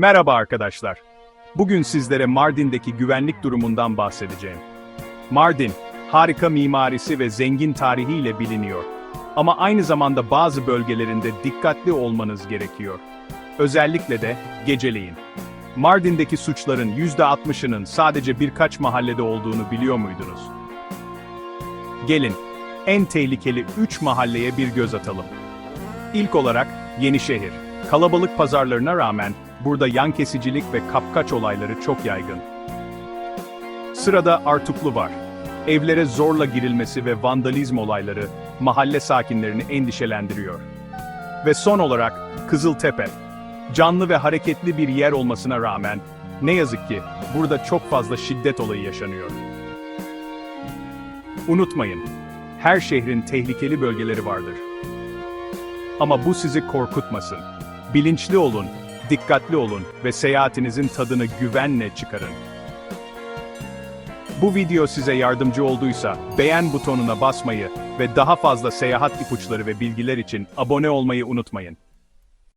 Merhaba arkadaşlar. Bugün sizlere Mardin'deki güvenlik durumundan bahsedeceğim. Mardin, harika mimarisi ve zengin tarihiyle biliniyor. Ama aynı zamanda bazı bölgelerinde dikkatli olmanız gerekiyor. Özellikle de geceleyin. Mardin'deki suçların %60'ının sadece birkaç mahallede olduğunu biliyor muydunuz? Gelin, en tehlikeli 3 mahalleye bir göz atalım. İlk olarak Yenişehir. Kalabalık pazarlarına rağmen burada yan kesicilik ve kapkaç olayları çok yaygın. Sırada Artuklu var. Evlere zorla girilmesi ve vandalizm olayları mahalle sakinlerini endişelendiriyor. Ve son olarak Kızıltepe. Canlı ve hareketli bir yer olmasına rağmen ne yazık ki burada çok fazla şiddet olayı yaşanıyor. Unutmayın, her şehrin tehlikeli bölgeleri vardır. Ama bu sizi korkutmasın. Bilinçli olun, dikkatli olun ve seyahatinizin tadını güvenle çıkarın. Bu video size yardımcı olduysa beğen butonuna basmayı ve daha fazla seyahat ipuçları ve bilgiler için abone olmayı unutmayın.